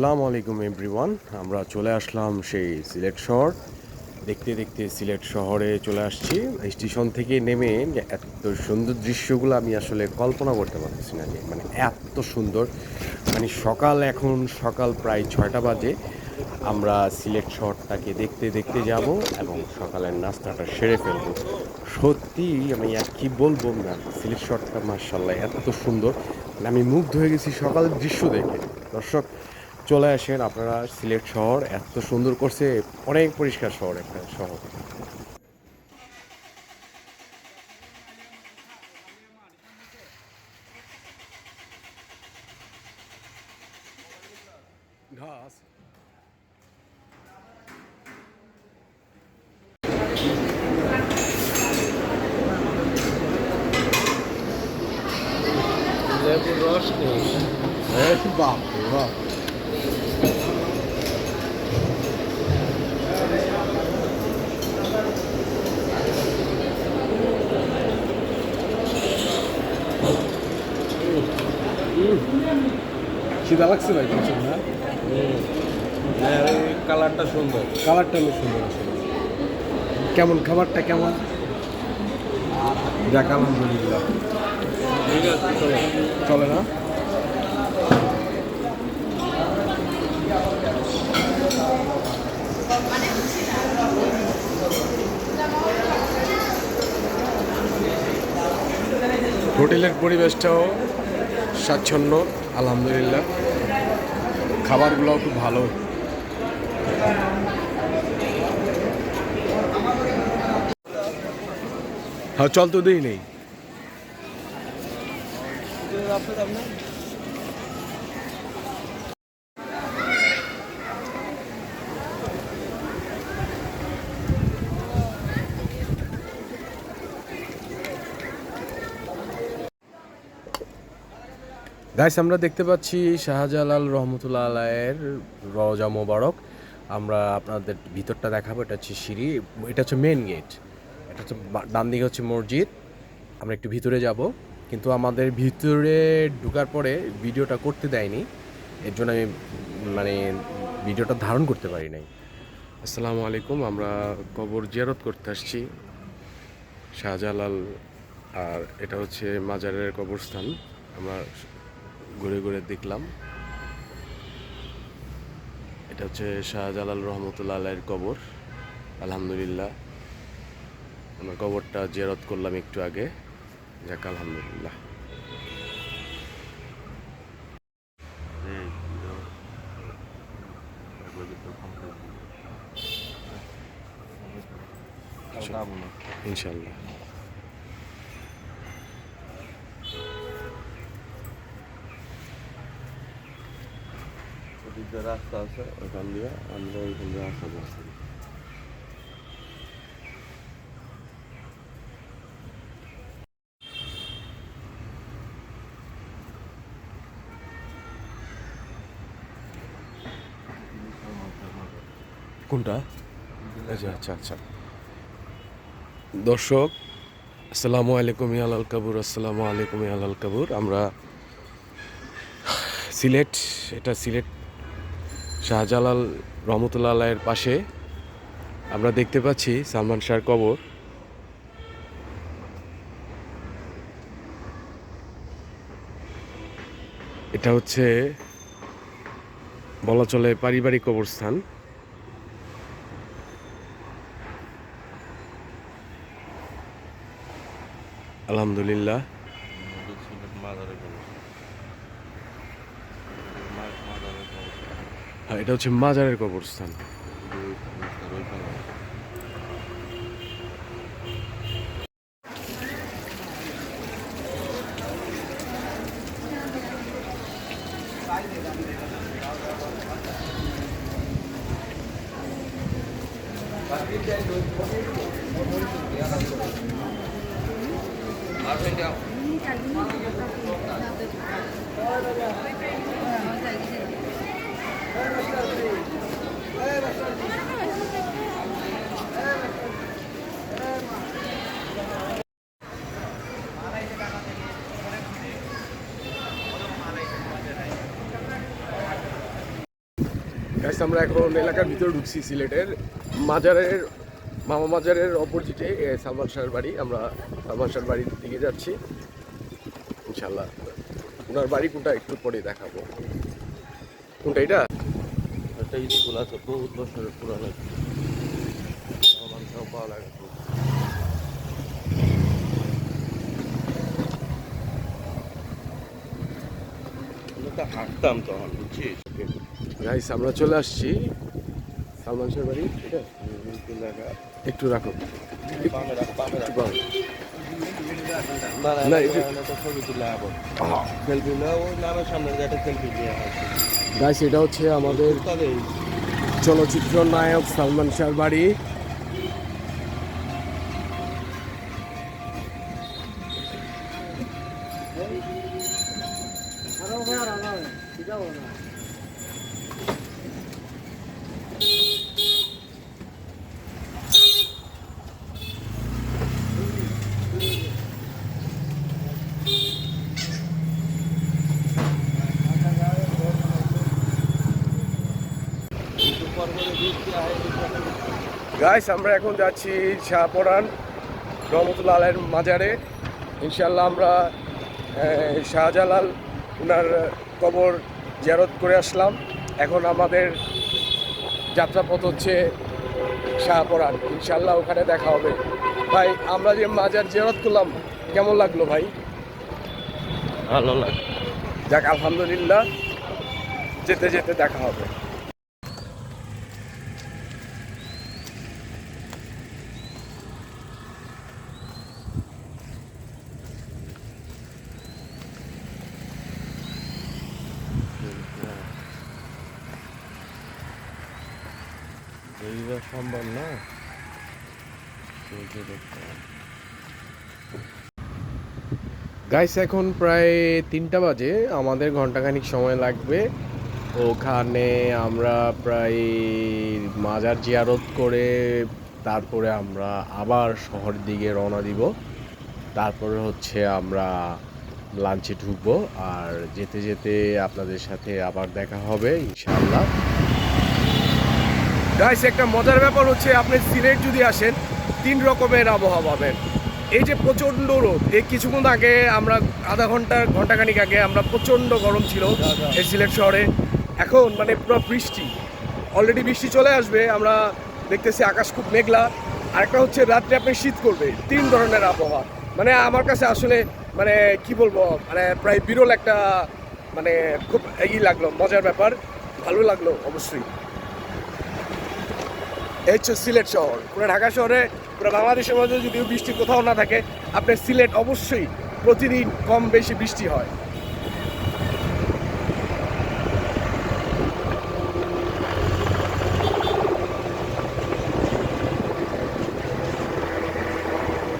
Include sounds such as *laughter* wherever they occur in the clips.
আসসালামু আলাইকুম এভরিওয়ান। আমরা চলে আসলাম সেই সিলেট শহর। দেখতে দেখতে সিলেট শহরে চলে আসছি। স্টেশন থেকে নেমে এত সুন্দর দৃশ্যগুলো আমি আসলে কল্পনা করতে পারতেছি না যে মানে এত সুন্দর। মানে সকাল এখন, সকাল প্রায় ছয়টা বাজে। আমরা সিলেট শহরটাকে দেখতে দেখতে যাব এবং সকালের নাস্তাটা সেরে ফেলব। সত্যি আমি আর কি বলব, না, সিলেট শহরটা মার্শাল্লাহ এত সুন্দর। মানে আমি মুগ্ধ হয়ে গেছি সকালের দৃশ্য দেখে। দর্শক চলে আসেন আপনারা সিলেট শহর। এত সুন্দর করছে অনেক পরিষ্কার শহর একটা শহর। ঘাস। রস নেই বাপ বাপ। খিদা লাগছে ভাই প্রচুর না? হ্যাঁ কালারটা সুন্দর। কালারটা অনেক সুন্দর আসলে। কেমন খাবারটা কেমন? যাক আলহামদুলিল্লাহ। চলে না? হোটেলের পরিবেশটাও স্বাচ্ছন্দ্য। আলহামদুলিল্লাহ। খাবারগুলোও খুব ভালো। হ্যাঁ চল তো দিই নেই। গাইস আমরা দেখতে পাচ্ছি শাহজালাল রহমতুল্লাহ আলায়ের রজা মোবারক। আমরা আপনাদের ভিতরটা দেখাবো, এটা হচ্ছে সিঁড়ি, এটা হচ্ছে মেন গেট এটা হচ্ছে ডান দিকে হচ্ছে মসজিদ। আমরা একটু ভিতরে যাব। কিন্তু আমাদের ভিতরে ঢুকার পরে ভিডিওটা করতে দেয়নি। এর জন্য আমি মানে ভিডিওটা ধারণ করতে পারি নাই। আসসালামু আলাইকুম, আমরা কবর জিয়ারত করতে আসছি। শাহজালাল, আর এটা হচ্ছে মাজারের কবরস্থান। আমরা ঘুরে ঘুরে দেখলাম। এটা হচ্ছে শাহজালাল রহমতুল্লাহ আলাইয়ের কবর। আলহামদুলিল্লাহ। আমরা কবরটা জিয়ারত করলাম একটু আগে। যাক আলহামদুলিল্লাহ। ইনশাল্লাহ দিয়ে রাস্তা আছে ওখান দিয়ে আমরা ওইখান দিয়ে আসা যাচ্ছি। কোনটা? আচ্ছা আচ্ছা আচ্ছা। দর্শক, আসসালামু আলাইকুম ইয়ালাল কাবুর, আসসালামু আলাইকুম ইয়ালাল কাবুর। আমরা সিলেট, এটা সিলেট শাহজালাল রহমতুল্লাহ আলাইয়ের পাশে আমরা দেখতে পাচ্ছি সালমান শাহর কবর। এটা হচ্ছে বলা চলে পারিবারিক কবরস্থান। আলহামদুলিল্লাহ। এটা হচ্ছে মাজারের কবরস্থান Thank you. আমরা এখন এলাকার ভিতরে ঢুকছি সিলেটের মাজারের, মামা মাজারের অপোজিটে সালমান শাহের বাড়ি। আমরা সালমান শাহের বাড়ির দিকে যাচ্ছি। ইনশাল্লাহ ওনার বাড়ি কোনটা একটু পরে দেখাবো। কোনটা এটা? একটা স্কুল আছে বহুত বছরের পুরানো সব ভালো লাগে হাঁটতাম তখন বুঝছিস? গাইস আমরা চলে আসছি। সালমান শাহের বাড়ি একটু রাখো। না না সেলফি না ওই নামের সামনে একটা সেলফি দিয়ে গাইস এটা হচ্ছে আমাদের চলচ্চিত্র নায়ক সালমান শাহর বাড়ি। গাইস আমরা এখন যাচ্ছি শাহপরান রহমতুল্লাহ আলের মাজারে। ইনশাল্লাহ আমরা শাহজালাল ওনার কবর জেরত করে আসলাম। এখন আমাদের যাত্রাপথ হচ্ছে শাহপরান। ইনশাল্লাহ ওখানে দেখা হবে। ভাই আমরা যে মাজার জেরত করলাম কেমন লাগল ভাই? ভালো লাগে যাক আলহামদুলিল্লাহ যেতে যেতে দেখা হবে। সম্ভব না। গাইস এখন প্রায় তিনটা বাজে। আমাদের ঘন্টাখানিক সময় লাগবে। ওখানে আমরা প্রায় মাজার জিয়ারত করে তারপরে আমরা আবার শহর দিকে রওনা দিব। তারপরে হচ্ছে আমরা লাঞ্চে ঢুকবো। আর যেতে যেতে আপনাদের সাথে আবার দেখা হবে, ইনশাআল্লাহ। গাইস একটা মজার ব্যাপার হচ্ছে আপনি সিলেট যদি আসেন, তিন রকমের আবহাওয়া পাবেন। এই যে প্রচণ্ড রোদ, এই কিছুক্ষণ আগে আমরা আধা ঘণ্টা, ঘন্টাখানিক আগে আমরা প্রচণ্ড গরম ছিল এই সিলেট শহরে। এখন মানে পুরো বৃষ্টি। অলরেডি বৃষ্টি চলে আসবে, আমরা দেখতেছি আকাশ খুব মেঘলা। আর একটা হচ্ছে রাত্রে আপনি শীত করবে, তিন ধরনের আবহাওয়া। মানে আমার কাছে আসলে মানে কি বলব মানে প্রায় বিরল একটা মানে খুব ই লাগল, মজার ব্যাপার। ভালো লাগল, অবশ্যই। এই হচ্ছে সিলেট শহর। পুরো ঢাকা শহরে, পুরো বাংলাদেশের মধ্যে যদিও বৃষ্টি কোথাও না থাকে আপনার সিলেট অবশ্যই প্রতিদিন কম বেশি বৃষ্টি হয়।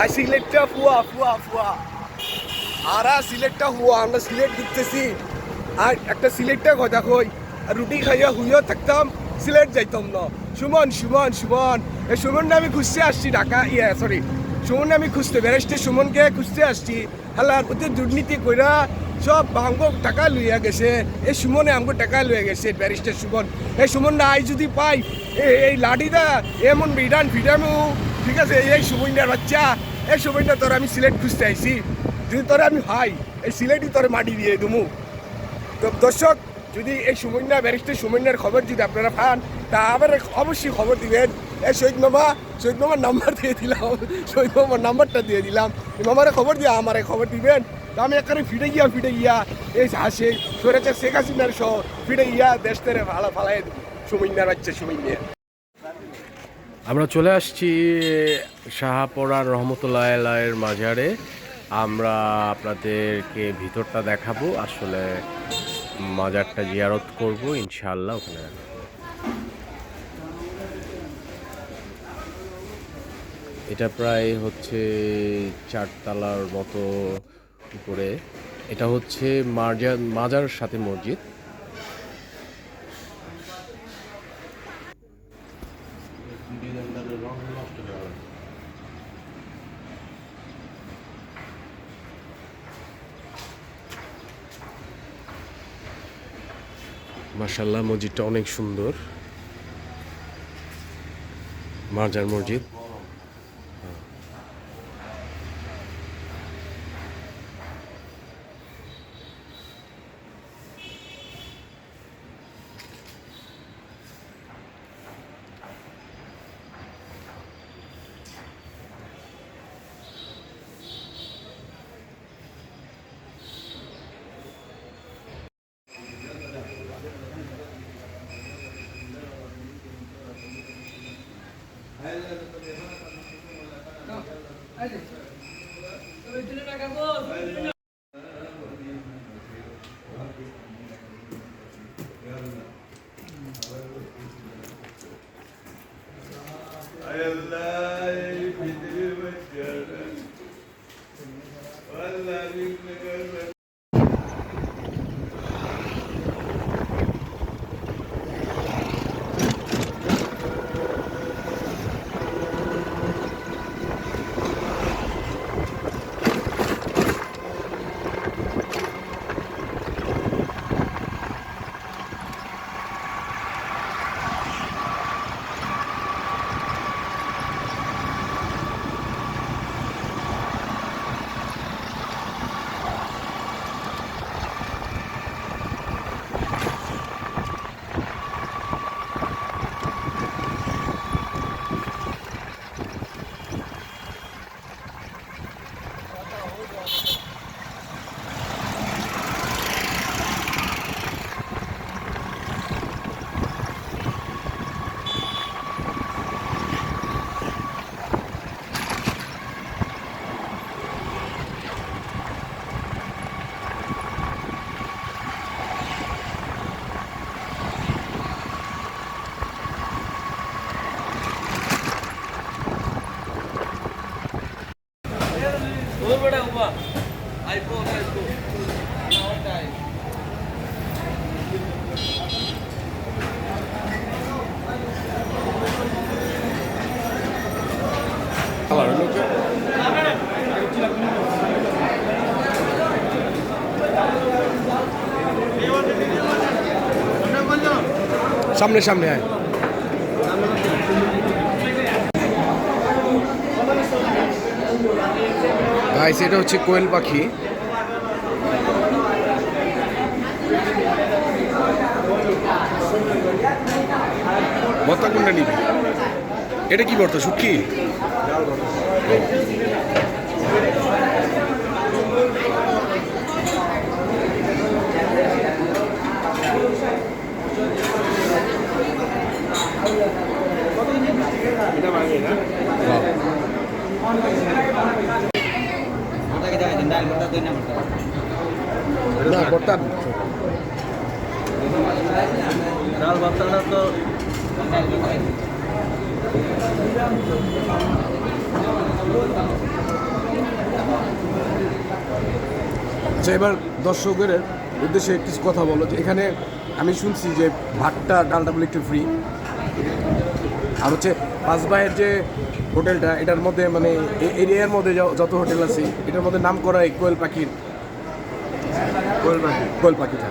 আর সিলেটটা ফুয়া ফুয়া ফুয়া। আর সিলেটটা হুয়া আমরা সিলেট দেখতেছি। আর একটা সিলেটটা কথা কই রুটি খাইয়া হুইয়া থাকতাম, সিলেট যাইতাম না। সুমন সুমন সুমন। এই সুমন আমি খুঁজতে আসছি ঢাকা ইয়ে সরি সুমন আমি খুঁজতে ব্যারিস্টার সুমনকে খুঁজতে আসছি। হালার প্রতি দুর্নীতি কইরা সব আমগো টাকা লইয়া গেছে। এই সুমনে আমগো টাকা লইয়া গেছে ব্যারিস্টার সুমন। এই সুমন না আই যদি পাই এই লাঠিটা এমন বিধান ফিডামু ঠিক আছে, এই সুমনটার বাচ্চা, এই সুমনটা তোর আমি সিলেট খুঁজতে আইছি। যদি তোরে আমি ভাই এই সিলেটই তোরে মাটি দিয়ে দুমু তো দর্শক যদি এই সুমন্যা ব্যারিস্টার সুমন্যার খবর যদি আপনারা পান, তা আবার অবশ্যই খবর দিবেন। এই শহীদ মামা, শহীদ মামার নাম্বার *laughs* দিয়ে দিলাম, শহীদ মামার নাম্বারটা দিয়ে দিলাম। মামারে খবর দিয়ে আমারে খবর দিবেন। তা আমি এখানে ফিরে গিয়া ফিরে গিয়া এই হাসে সরেছে শেখ হাসিনার সহ ফিরে গিয়া দেশ তেরে ভালো ফালাই সুমন্যার বাচ্চা, সুমন্যা। আমরা চলে আসছি শাহাপড়ার রহমতুল্লাহ আলাইয়ের মাজারে। আমরা আপনাদেরকে ভিতরটা দেখাবো। আসলে মাজারটা জিয়ারত করব, ইনশাআল্লাহ ওখানে এটা প্রায় হচ্ছে চারতলার মতো উপরে। এটা হচ্ছে মাজার মাজার সাথে মসজিদ। মার্শাল্লাহ মসজিদটা অনেক সুন্দর। মাজার মসজিদ। সামনে সামনে আয় গাইস এটা হচ্ছে কোয়েল পাখি। ভর্তা কোনটা নিবি? এটা কি ভর্তা শুটকি? না? ডাল ভর্তাটা তো আচ্ছা এবার দর্শকের উদ্দেশ্যে কিছু কথা বলো যে এখানে আমি শুনছি যে ভাতটা ডালটা বলে একটু ফ্রি আর হচ্ছে পাঁচবাইয়ের যে হোটেলটা, এটার মধ্যে মানে এরিয়ার মধ্যে যত হোটেল আছে, এটার মধ্যে নাম করা এই কোয়েল পাখির। কোয়েল পাখি, কোয়েল পাখিটা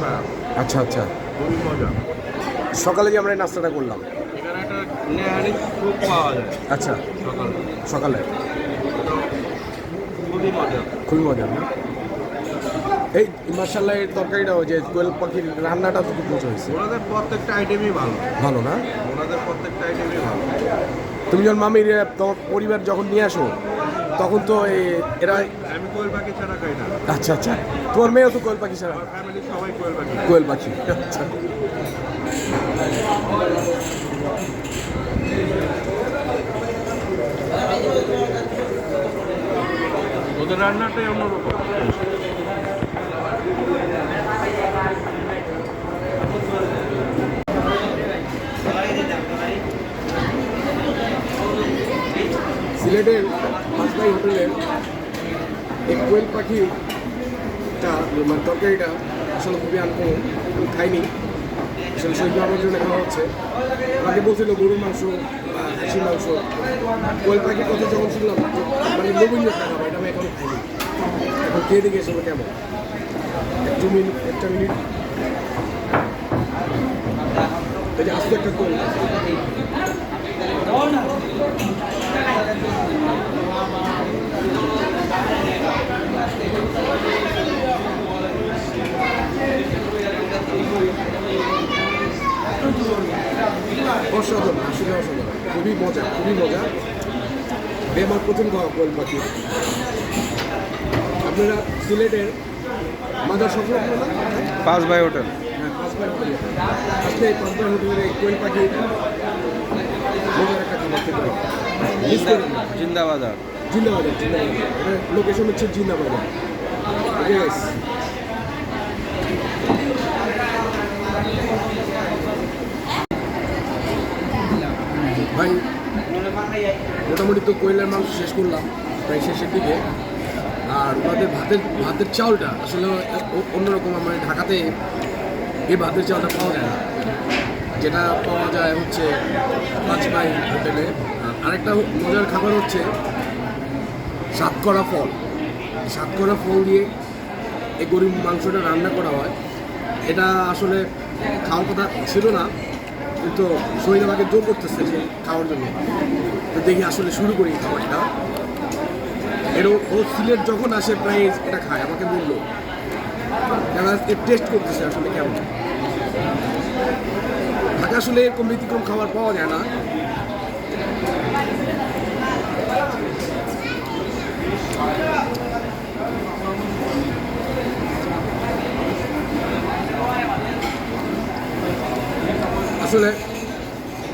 পায়া আচ্ছা আচ্ছা। সকালে যে আমরা নাস্তাটা করলাম। আচ্ছা সকালে। খুবই মজা খুবই মজা এই মার্শাল্লাহ এর তরকারিটাও যে কোয়েল পাখির রান্নাটা তো খুব মজা হয়েছে। ওনাদের প্রত্যেকটা আইটেমই ভালো। ভালো না? ওনাদের প্রত্যেকটা আইটেমই ভালো। তুমি যখন মামির তোমার পরিবার যখন নিয়ে আসো তখন তো এরা আমি কোয়েল পাখি ছাড়া খাই না। আচ্ছা আচ্ছা। তোমার মেয়েও তো কোয়েল পাখি ছাড়া? ফ্যামিলি সবাই কোয়েল পাখি। কোয়েল পাখি আচ্ছা। ওদের রান্নাটাই অন্যরকম। সিলেটের মাছবাই হোটেলের এই কোয়েল পাখিটা মানে তরকারিটা আসলে খুবই আনকমন খাইনি। আসলে শহীদ বাবার জন্য খাওয়া হচ্ছে। আমাকে বলছিল গরুর মাংস হাসির মাংস। কোয়েল পাখির কথা যখন শুনলাম মানে লোভনীয় খাবার, এটা আমি এখনও খাইনি। এখন খেয়ে দেখি আসলে কেমন। দু মিনিট একটা মিনিট। আস্তে একটা কোয়েল। অসাধারণ আসলে অসাধারণ। খুবই মজা খুবই মজা। এ আমার প্রথম কোয়েল পাখি আপনারা সিলেটের মাদার সংলগ্ন পাঁচ বাই হোটেল। হ্যাঁ হোটেল। এই পাঁচবার হোটেলের এই কোয়েল পাখি মজার একটা জিন্দাবাজার লোকেশন হচ্ছে জিন্দাবাজার ওকে ভাই, মোটামুটি তো কোয়েলের মাংস শেষ করলাম, প্রায় শেষের দিকে। আর ওনাদের ভাতের ভাতের চাউলটা আসলে অন্যরকম আমার ঢাকাতে এই ভাতের চাউলটা পাওয়া যায় না। যেটা পাওয়া যায় হচ্ছে পাঁচমাই হোটেলে। আর আরেকটা মজার খাবার হচ্ছে সাতকরা ফল। সাতকরা ফল দিয়ে এই গরিব মাংসটা রান্না করা হয়। এটা আসলে খাওয়ার কথা ছিল না, কিন্তু শহীদ আমাকে জোর করতেছে যে খাওয়ার জন্য। তো দেখি আসলে শুরু করি খাবারটা। এর ও সিলেট যখন আসে প্রায় এটা খায়, আমাকে বলল টেস্ট করতেছে আসলে কেমন? ঢাকা আসলে এরকম ব্যতিক্রম খাবার পাওয়া যায় না। আসলে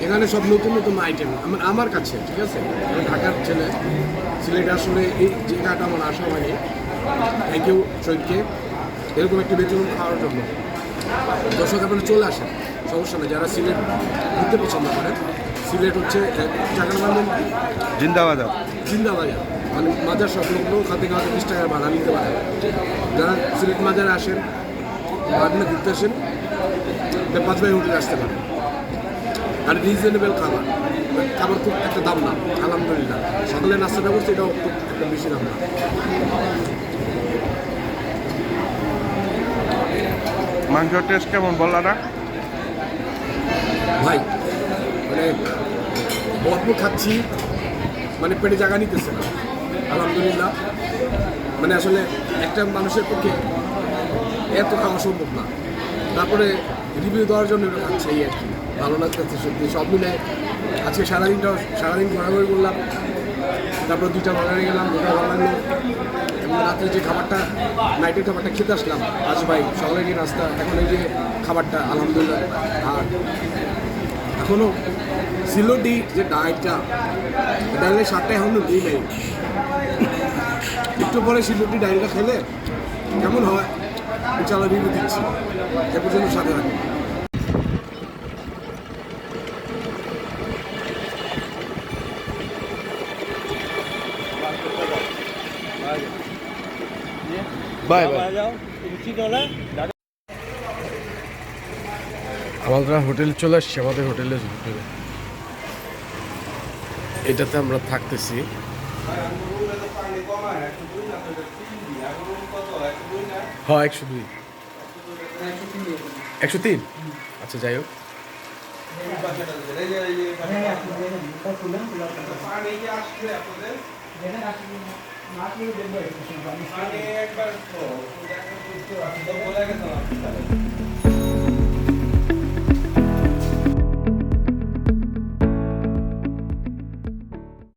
এখানে সব নতুন নতুন আইটেম আমার আমার কাছে ঠিক আছে? ঢাকার ছেলে সিলেটে আসলে এই জায়গাটা আমার আসা হয়নি। থ্যাংক ইউ শহীদকে এরকম একটি বেতন খাওয়ার জন্য। দর্শক আপনারা চলে আসেন। সমস্যা নেই যারা সিলেট ঘুরতে পছন্দ করেন সিলেট হচ্ছে জায়গার নাম জিন্দাবাজার। জিন্দাবাজার। মাজার সংলগ্ন ওখান থেকে হয়তো বিশ টাকার ভাড়া নিতে পারে। যারা সিলেট মাজারে আসেন বা আপনি ঘুরতে আসেন পাঁচ ভাই হোটেলে আসতে পারেন। আর রিজনেবল খাবার। খাবার খুব একটা দাম না আলহামদুলিল্লাহ। সকালে নাস্তাটা করছে এটাও খুব একটা বেশি দাম না। মাংসের টেস্ট কেমন বললা না ভাই মানে অল্প খাচ্ছি মানে পেটে জায়গা নিতেছে না। আলহামদুলিল্লাহ। মানে আসলে একটা মানুষের পক্ষে এত খাওয়া সম্ভব না। তারপরে রিভিউ দেওয়ার জন্য এটা খাচ্ছে এই আর কি। ভালো লাগতেছে সত্যি, সব মিলে আজকে সারাদিনটা, সারাদিন ঘোরাঘুরি করলাম, তারপর দুইটা বাজারে গেলাম দুটা লাগল এবং রাত্রে যে খাবারটা নাইটের খাবারটা খেতে আসলাম, আজ ভাই সকালে যে নাস্তা, এখন এই যে খাবারটা, আলহামদুলিল্লাহ, আর এখনও সিলোটি যে ডায়েটটা। ডাইলের সাতটা এখনও দিই নাই একটু পরে সিলোটি ডাইলটা খেলে কেমন হয়? ইনশাল্লাহ রিভিউ দিচ্ছি। এ পর্যন্ত সাথে থাকুন। Bye bye. আমরা হোটেল চলে আসছি, আমাদের হোটেলে হোটেলে এটাতে আমরা থাকতেছি। হ্যাঁ একশো দুই। একশো তিন? আচ্ছা যাই হোক। একবার